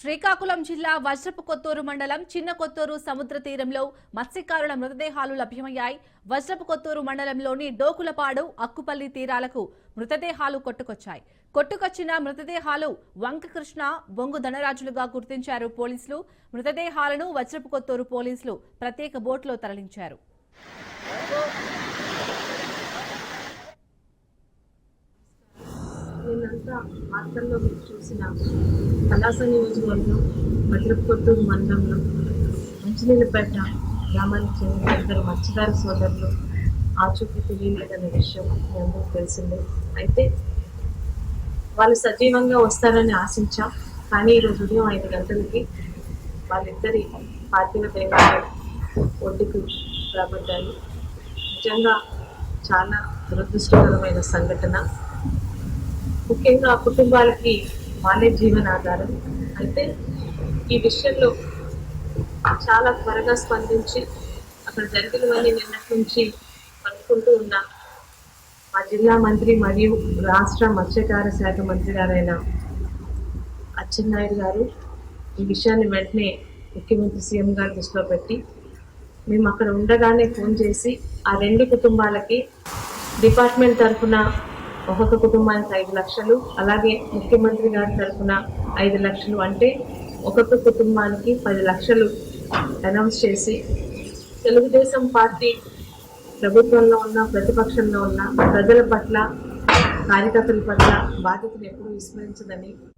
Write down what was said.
శ్రీకాకుళం జిల్లా వజ్రపు కొత్తూరు మండలం చిన్న కొత్తూరు సముద్ర తీరంలో మత్స్యకారుల మృతదేహాలు లభ్యమయ్యాయి. వజ్రపు కొత్తూరు మండలంలోని డోకులపాడు అక్కుపల్లి తీరాలకు మృతదేహాలు కొట్టుకొచ్చాయి. కొట్టుకొచ్చిన మృతదేహాలు వంకకృష్ణ బొంగు ధనరాజులుగా గుర్తించారు పోలీసులు. మృతదేహాలను వజ్రపు కొత్తూరు పోలీసులు ప్రత్యేక బోట్లో తరలించారు. నేనంతా వార్తల్లో మీరు చూసిన కళాస నియోజకవర్గం భద్రకొత్తూరు మండలంలో మంచినీళ్ళపేట గ్రామానికి చెందిన ఇద్దరు మత్స్యకార సోదరులు ఆచూకీ తెలియలేదనే విషయం మీ అందరికీ తెలిసిందే. అయితే వాళ్ళు సజీవంగా వస్తారని ఆశించాం కానీ ఈరోజు ఉదయం ఐదు గంటలకి వాళ్ళిద్దరి పార్థివ దేవాలయం ఒడ్డుకు రాబడ్డాయి నిజంగా చాలా దురదృష్టకరమైన సంఘటన. ముఖ్యంగా ఆ కుటుంబాలకి వాళ్ళే జీవనాధారం. అయితే ఈ విషయంలో చాలా త్వరగా స్పందించి అక్కడ జరిగినవన్నీ నిన్నటి నుంచి పలుకుంటూ ఉన్న మా జిల్లా మంత్రి మరియు రాష్ట్ర మత్స్యకార శాఖ మంత్రి గారైన అచ్చెన్నాయుడు గారు ఈ విషయాన్ని వెంటనే ముఖ్యమంత్రి సీఎం గారి దృష్టిలో పెట్టి మేము అక్కడ ఉండగానే ఫోన్ చేసి ఆ రెండు కుటుంబాలకి డిపార్ట్మెంట్ తరఫున ఒక్కొక్క కుటుంబానికి ఐదు లక్షలు అలాగే ముఖ్యమంత్రి గారి తరఫున ఐదు లక్షలు అంటే ఒక్కొక్క కుటుంబానికి పది లక్షలు అనౌన్స్ చేసి తెలుగుదేశం పార్టీ ప్రభుత్వంలో ఉన్న ప్రతిపక్షంలో ఉన్న ప్రజల పట్ల కార్యకర్తల పట్ల బాధ్యతను ఎప్పుడూ విస్మరించదని